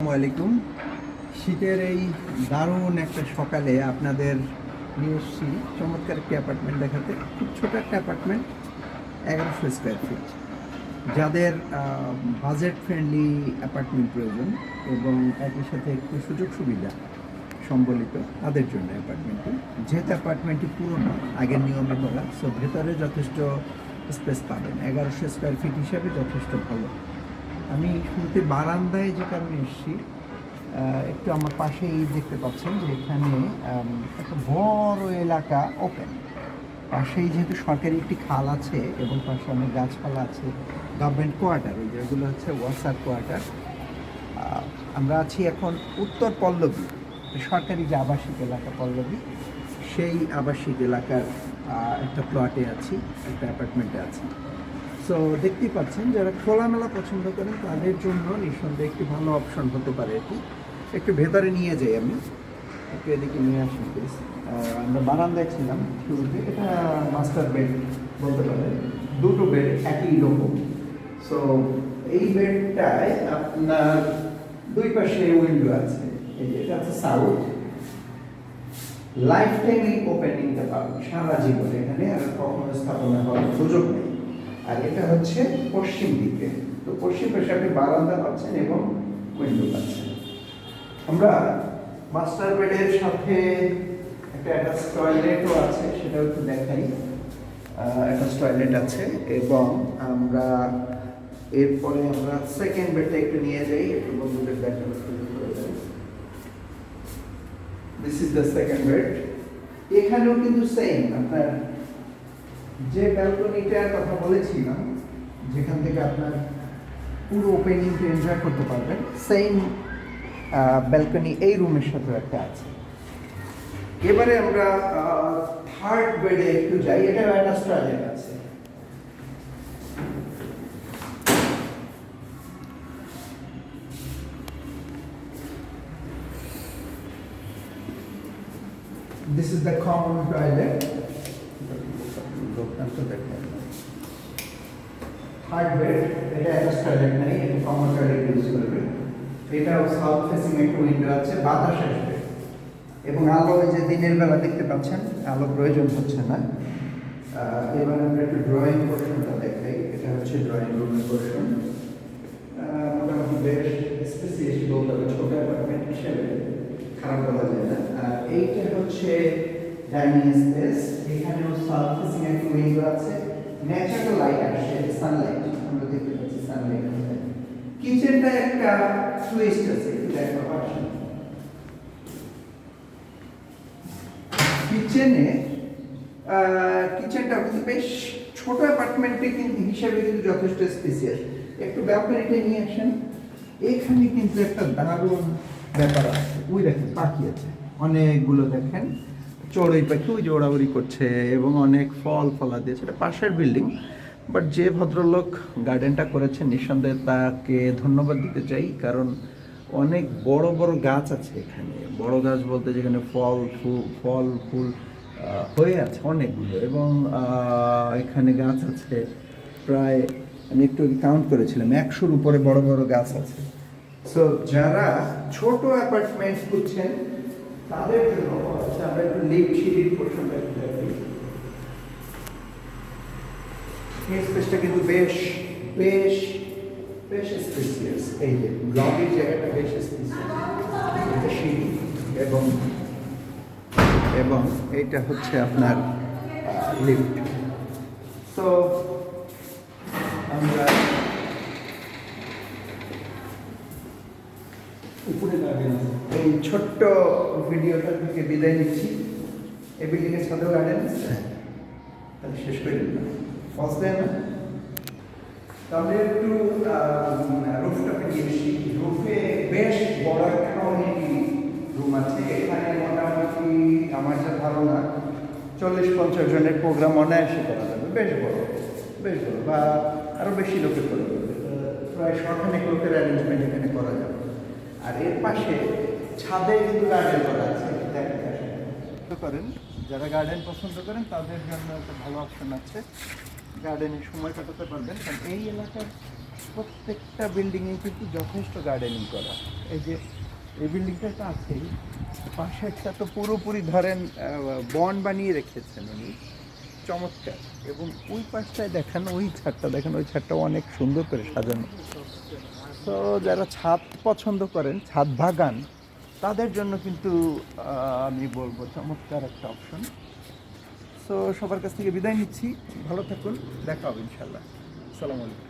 আলাইকুম। শীতের এই দারুণ একটা সকালে আপনাদের নিয়ে চমৎকার একটি অ্যাপার্টমেন্ট দেখাতে। খুব ছোট একটা অ্যাপার্টমেন্ট এগারোশো স্কোয়ার ফিট যাদের বাজেট ফ্রেন্ডলি অ্যাপার্টমেন্ট প্রয়োজন এবং একই সাথে একটু সুযোগ সুবিধা সম্বলিত তাদের জন্য অ্যাপার্টমেন্টটি যেহেতু অ্যাপার্টমেন্টটি পুরনো, আগের নিয়মে বলা সো ভেতরে যথেষ্ট স্পেস পাবেন। এগারোশো স্কোয়ার ফিট হিসাবে যথেষ্ট ভালো। আমি শুরুতে বারান্দায় যে কারণে এসেছি একটু আমার পাশেই দেখতে পাচ্ছেন যে এখানে একটা বড় এলাকা ওপেন পাশেই যেহেতু সরকারি একটি খাল আছে এবং পাশে অনেক গাছপালা আছে গভর্নমেন্ট কোয়ার্টার ওই যেগুলো হচ্ছে ওয়াসার কোয়ার্টার আমরা আছি এখন উত্তর পল্লবী সরকারি যে আবাসিক এলাকা পল্লবী, সেই আবাসিক এলাকার একটা প্লটে আছি, একটা অ্যাপার্টমেন্টে আছি। সো দেখতেই পাচ্ছেন, যারা খোলামেলা পছন্দ করেন, তাদের জন্য নিঃসন্দেহে একটি ভালো অপশন হতে পারে এটি। একটু ভেতরে নিয়ে যাই আমি। একটু এদিকে নিয়ে আসুন প্লিজ আমরা বারান্দায় ছিলাম শুরুতে। এটা মাস্টার বেড বলতে পারেন। দুটো বেড একই রকম। সো এই বেডটায় আপনার দুই পাশে উইন্ডো আছে। এই এটা আছে সাউথ লাইফ টাইম এই ওপেনিংটা পাবেন। সারা জীবন এখানে আর কখনো স্থাপনা হওয়ার সুযোগ নেই। আর এটা হচ্ছে পশ্চিম দিকে। তো পশ্চিম পাশে আপনি বারান্দা পাচ্ছেন এবং উইন্ডো পাচ্ছেন। আমরা মাস্টার বেডের সাথে একটা অ্যাটাচ টয়লেটও আছে, সেটাও একটু দেখাই। অ্যাটাচ টয়লেট আছে এবং আমরা এরপরে আমরা সেকেন্ড বেডটা একটু নিয়ে যাই, একটু বন্ধুদের দেখানো শুরু করে this is the second bed এখানেও কিন্তু সেম আপনার যে ব্যালকনিটার কথা বলেছিলাম, যেখান থেকে আপনার পুরো ওপেনিংটা এনজয় করতে পারবেন সেম ব্যালকনি এই রুমের সাথে একটা আছে এবারে আমরা থার্ড বেডে একটু যাই, এটা একটা টয়লেট আছে This is the common toilet. এবং আলো যে দিনের বেলা দেখতে পাচ্ছেন, আলো প্রয়োজন হচ্ছে না। এবার আমরা একটু ড্রয়িং পোর্শনটা দেখাই। এটা হচ্ছে ড্রয়িং রুমের পোর্শন মোটামুটি বেশ স্পেসিয়াস বলতে হবে, ছোট অ্যাপার্টমেন্ট হিসেবে। খারাপ বলা যায় না। আর এইটা হচ্ছে ডাইনিং স্পেস এখানেও সাউথ ফেসিং একটা উইন্ডো আছে। ন্যাচারাল লাইট আসছে সানলাইট আমরা দেখতে পাচ্ছি সানলাইট কিচেনটা একটা টুইস্ট আছে, একটু দেখো পাচ্ছেন কিচেনে কিচেনটা কিন্তু বেশ ছোট অ্যাপার্টমেন্টে কিন্তু হিসাবে কিন্তু যথেষ্ট স্পেসিয়াস একটু ব্যালকনিতে নিয়ে আসেন। এখানে কিন্তু একটা দারুণ ব্যাপার আছে। ওই দেখেন, পাখি আছে। অনেকগুলো দেখেন। চড়ুই পাখি ওই যে করছে এবং অনেক ফল ফলা দিয়েছে এটা পাশের বিল্ডিং, বাট যে ভদ্রলোক গার্ডেনটা করেছেন, নিঃসন্দেহে তাকে ধন্যবাদ দিতে চাই, কারণ অনেক বড় বড় গাছ আছে এখানে। বড় গাছ বলতে যেখানে ফল ফুল ফল ফুল হয়ে আছে অনেকগুলো এবং এখানে গাছ আছে। প্রায় আমি একটু কাউন্ট করেছিলাম, একশোর উপরে বড় বড় গাছ আছে। সো যারা ছোট অ্যাপার্টমেন্ট খুঁজছেন তাদের জন্য আচ্ছা আমরা একটু লিফট সিঁড়ির একটু দেখি। এই স্পেসটা কিন্তু বেশ বেশ বেশ স্পেসিয়াস এই যে লবির জায়গাটা বেশ স্পেসিয়াস এবং এবং এইটা হচ্ছে আপনার লিফট তো আমরা উপরে গার্ডেন আছে এই ছোট্ট ভিডিওটা থেকে বিদায় নিচ্ছি। এই বিল্ডিংয়ের সাথেও গার্ডেন। তাহলে শেষ করে দিলাম। পৌঁছতে না তাহলে একটু রুফটপে গিয়ে এসেছি রুফে বেশ বড় একটা কমিউনিটি রুম আছে। এখানে মোটামুটি আমার যা ধারণা চল্লিশ পঞ্চাশ জনের প্রোগ্রাম অনায়াসে করা যাবে। বেশ বড় বেশ বড়। বা আরও বেশি লোকের করা যাবে প্রায় শখানেক লোকের অ্যারেঞ্জমেন্ট এখানে করা যাবে। আর এর পাশে ছাদে কিন্তু গার্ডেন করা আছে করেন। যারা গার্ডেন পছন্দ করেন, তাদের জন্য একটা ভালো অপশন আছে। গার্ডেনে সময় কাটাতে পারবেন, কারণ এই এলাকার প্রত্যেকটা বিল্ডিংয়ে কিন্তু যথেষ্ট গার্ডেনিং করা। এই যে, এই বিল্ডিংটা তো আছেই পাশেরটা তো পুরোপুরি ধরেন বন বানিয়ে রেখেছেন উনি। চমৎকার। এবং ওই পাশটায় দেখেন, ওই ছাদটা দেখেন, ওই ছাদটা অনেক সুন্দর করে সাজানো। তো যারা ছাদ পছন্দ করেন, ছাদ বাগান, তাদের জন্য কিন্তু আমি বলব চমৎকার একটা অপশন সো সবার কাছ থেকে বিদায় নিচ্ছি। ভালো থাকুন। দেখা হবে ইনশাল্লাহ আসসালামু আলাইকুম।